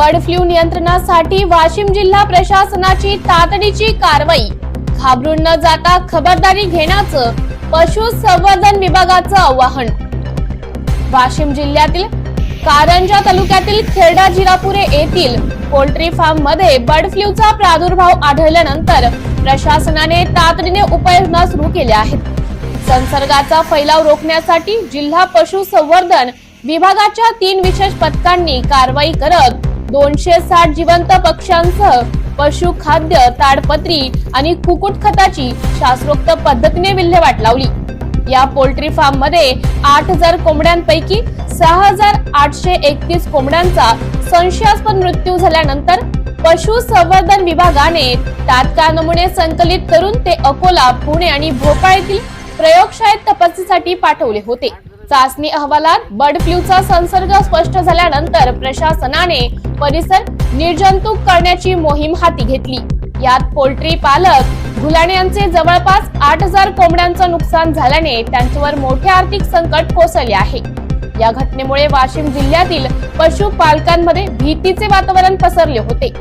Bird flu नियंत्रणासाठी वाशिम जिल्हा प्रशासनाची तातडीची कारवाई. घाबरून न जाता खबरदारी घेण्याचं पशुसंवर्धन विभागाचं आवाहन. वाशिम जिल्ह्यातील कारंजा तालुक्यातील खेरडा जिरापुरे येथील पोल्ट्री फार्ममध्ये बर्ड फ्लूचा प्रादुर्भाव आढळल्यानंतर प्रशासनाने तातडीने उपाययोजना सुरू केल्या आहेत. संसर्गाचा फैलाव रोखण्यासाठी जिल्हा पशुसंवर्धन विभागाच्या तीन विशेष पथकांनी कारवाई करत दोनशे साठ जिवंत पक्ष्यांसह पशु खाद्य ताडपत्री आणि कुकुट खताची शास्त्रोक्त पद्धतीने विल्हेवाट लावली. या पोल्ट्री फार्ममध्ये आठ हजार कोंबड्यांपैकी सहा हजार आठशे एकतीस कोंबड्यांचा संशयास्पद मृत्यू झाल्यानंतर पशुसंवर्धन विभागाने तात्काळ नमुने संकलित करून ते अकोला पुणे आणि भोपाळ येथील प्रयोगशाळेत तपासणीसाठी पाठवले होते. चाचणी अहवालात बर्ड फ्लूचा संसर्ग स्पष्ट झाल्यानंतर प्रशासनाने परिसर निर्जंतुक करण्याची मोहीम हाती घेतली. यात पोल्ट्री पालक गुलाणे यांचे जवळपास आठ हजार कोंबड्यांचं नुकसान झाल्याने त्यांच्यावर मोठे आर्थिक संकट कोसळले आहे. या घटनेमुळे वाशिम जिल्ह्यातील पशुपालकांमध्ये भीतीचे वातावरण पसरले होते.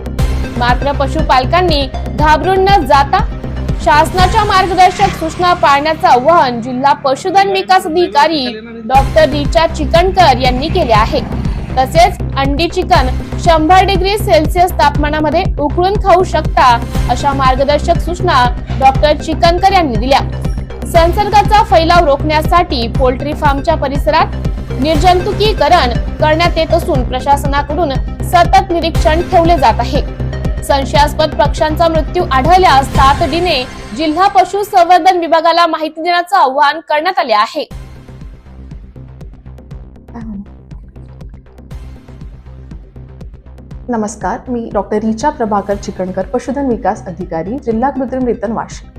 मात्र पशुपालकांनी घाबरून न जाता शासनाच्या मार्गदर्शक सूचना पाळण्याचं आवाहन जिल्हा पशुधन विकास अधिकारी डॉक्टर रिचा चिकणकर यांनी केले आहे. तसेच अंडी चिकन शंभर डिग्री सेल्सिअस तापमानामध्ये उकळून खाऊ शकता अशा मार्गदर्शक सूचना डॉक्टर चिकनकर यांनी दिल्या. संसर्गाचा फैलाव रोखण्यासाठी पोल्ट्री फार्मच्या परिसरात निर्जंतुकीकरण करण्यात येत असून प्रशासनाकडून सतत निरीक्षण ठेवले जात आहे. संशयास्पद पक्ष्यांचा मृत्यू आढळल्यास तातडीने जिल्हा पशुसंवर्धन विभागाला माहिती देण्याचं आवाहन करण्यात आले आहे. नमस्कार मी डॉक्टर रिचा प्रभाकर चिकणकर पशुधन विकास अधिकारी जिल्हा कृत्रिम रेतन वाशिम.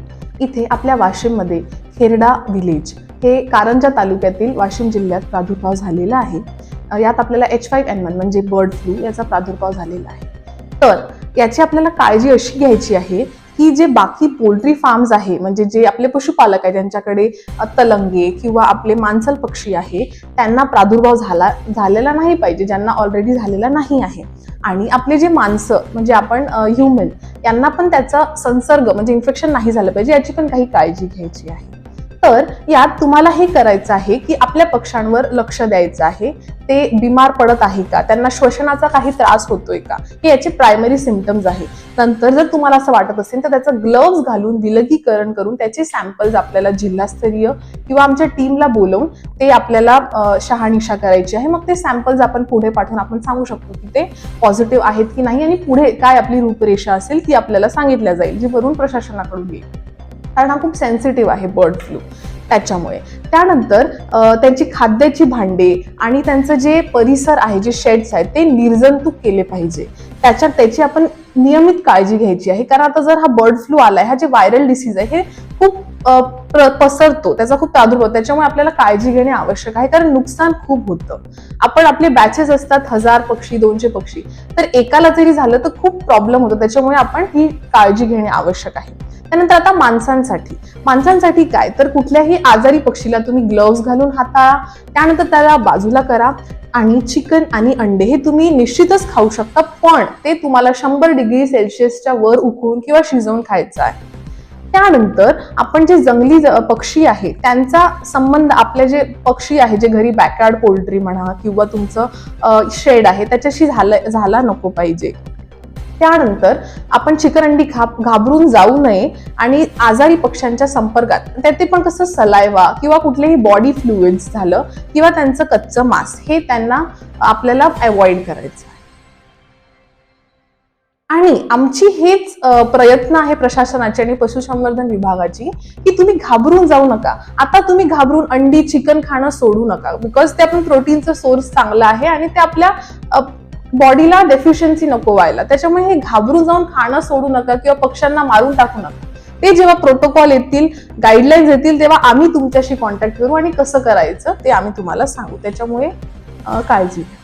इथे आपल्या वाशिममध्ये खेरडा विलेज हे कारंजा तालुक्यातील वाशिम जिल्ह्यात प्रादुर्भाव झालेला आहे. यात आपल्याला एच फाईव्ह एन वन म्हणजे बर्ड फ्लू याचा प्रादुर्भाव झालेला आहे. तर याची आपल्याला काळजी अशी घ्यायची आहे की जे बाकी पोल्ट्री फार्म्स आहे म्हणजे जे आपले पशुपालक आहे ज्यांच्याकडे तलंगे किंवा आपले मांसल पक्षी आहे त्यांना प्रादुर्भाव झाला झालेला नाही पाहिजे ज्यांना ऑलरेडी झालेला नाही आहे. आणि आपले जे माणसं म्हणजे आपण ह्युमन यांना पण त्याचा संसर्ग म्हणजे इन्फेक्शन नाही झालं पाहिजे याची पण काही काळजी घ्यायची आहे. तर यात तुम्हाला हे करायचं आहे की आपल्या पक्ष्यांवर लक्ष द्यायचं आहे. ते बिमार पडत आहे का? त्यांना श्वसनाचा काही त्रास होतोय का? हे याचे प्रायमरी सिमटम्स आहे. नंतर जर तुम्हाला असं वाटत असेल तर त्याचं ग्लव्स घालून विलगीकरण करून त्याचे सॅम्पल्स आपल्याला जिल्हास्तरीय किंवा आमच्या टीमला बोलवून ते आपल्याला शहानिशा करायची आहे. मग ते सॅम्पल्स आपण पुढे पाठवून आपण सांगू शकतो की ते पॉझिटिव्ह आहेत की नाही आणि पुढे काय आपली रूपरेषा असेल ती आपल्याला सांगितल्या जाईल जी वरून प्रशासनाकडून येईल. कारण हा खूप सेन्सिटिव्ह आहे बर्ड फ्लू त्याच्यामुळे. त्यानंतर त्यांची खाद्याची भांडे आणि त्यांचं जे परिसर आहे जे शेड्स आहेत ते निर्जंतुक केले पाहिजे. त्याच्यात त्याची आपण नियमित काळजी घ्यायची आहे. कारण आता जर हा बर्ड फ्लू आला आहे हा जे व्हायरल डिसीज आहे हे खूप पसरतो. त्याचा खूप प्रादुर्भाव त्याच्यामुळे आपल्याला काळजी घेणे आवश्यक आहे. कारण नुकसान खूप होतं. आपण आपले बॅचेस असतात हजार पक्षी दोनशे पक्षी. तर एकाला जरी झालं तर खूप प्रॉब्लेम होतो. त्याच्यामुळे आपण ही काळजी घेणे आवश्यक आहे. त्यानंतर आता माणसांसाठी. माणसांसाठी काय? तर कुठल्याही आजारी पक्षीला तुम्ही ग्लव्स घालून हाताळा. त्यानंतर त्याला बाजूला करा. आणि चिकन आणि अंडे हे तुम्ही निश्चितच खाऊ शकता. पण ते तुम्हाला शंभर डिग्री सेल्सिअसच्या वर उकळून किंवा शिजवून खायचं आहे. त्यानंतर आपण जे जंगली पक्षी आहे त्यांचा संबंध आपले जे पक्षी आहे जे घरी बॅकयार्ड पोल्ट्री म्हणा किंवा तुमचं शेड आहे त्याच्याशी झालं झाला नको पाहिजे. त्यानंतर आपण चिकन अंडी खा घाबरून जाऊ नये आणि आजारी पक्ष्यांच्या संपर्कात त्यात ते पण कसं सलायवा किंवा कुठलेही बॉडी फ्लुइड्स झालं किंवा त्यांचं कच्चं मांस हे त्यांना आपल्याला अवॉइड करायचं. आणि आमची हेच प्रयत्न आहे प्रशासनाची आणि पशुसंवर्धन विभागाची की तुम्ही घाबरून जाऊ नका. आता तुम्ही घाबरून अंडी चिकन खाणं सोडू नका. बिकॉज ते आपण प्रोटीनचं सोर्स चांगला आहे आणि ते आपल्या बॉडीला डेफिशियन्सी नको व्हायला. त्याच्यामुळे हे घाबरून जाऊन खाणं सोडू नका किंवा पक्ष्यांना मारून टाकू नका. ते जेव्हा प्रोटोकॉल येतील गाईडलाईन्स येतील तेव्हा आम्ही तुमच्याशी कॉन्टॅक्ट करू आणि कसं करायचं ते आम्ही तुम्हाला सांगू. त्याच्यामुळे काळजी घ्या.